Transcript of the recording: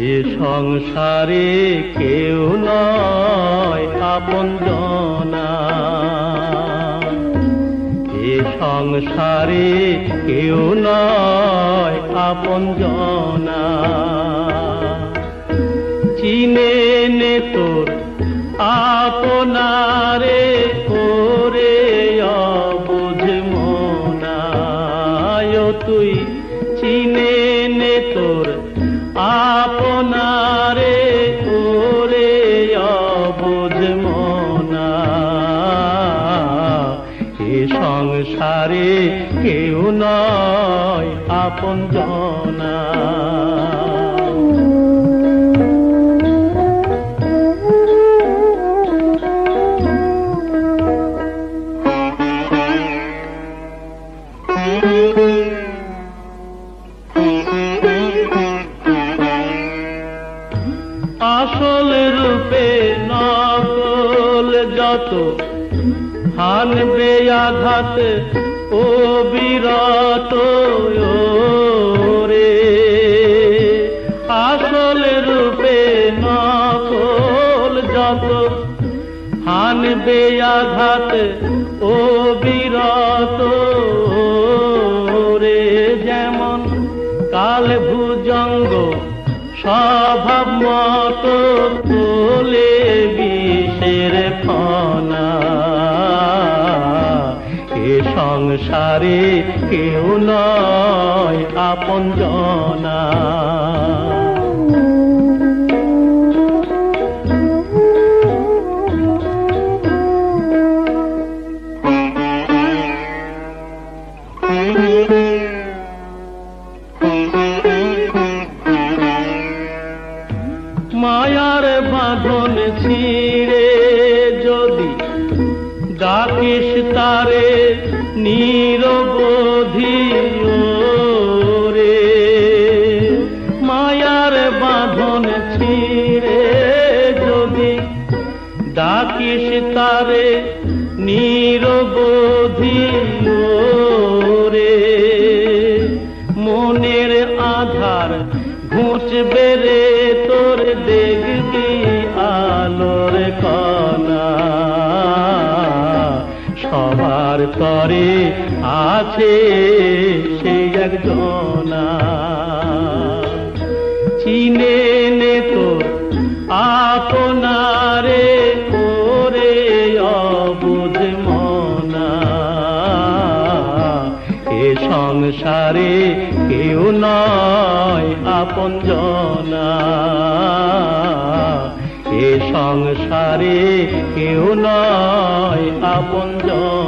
এ সংসারে কেউ নয় আপন জনা। এ সংসারে কেউ নয় আপন জনা। চিনে নে তোর আপনারে করে অবুঝ মনায়। তুই চিনে নে তোর আপনারে ওরে অবুঝ মনা। এ সংসারে কেউ নয় আপন জনা। রূপে নকল যত হানবে আঘাত ও বিরত রে আসল রূপে নকল যত হানবে আঘাত ও বিরত রে যেমন কাল ভুজঙ্গ স্বভাব মতো তোলে বিষের ফনা। এ সংসারে কেউ নয় আপন জনা। ছিঁড়ে যদি ডাকিস তারে নিরবধি রে মায়ার বাঁধন ছিঁড়ে যদি ডাকিস তারে নিরবধি রে মনের আধার ঘুচবে রে সবার তরে আছে সেই একজনা চিনে নে তোর আপনারে করে অবুঝ মনা। এ সংসারে কেউ নয় আপন জনা। এ সংসারে কেউ নয় আপন জনা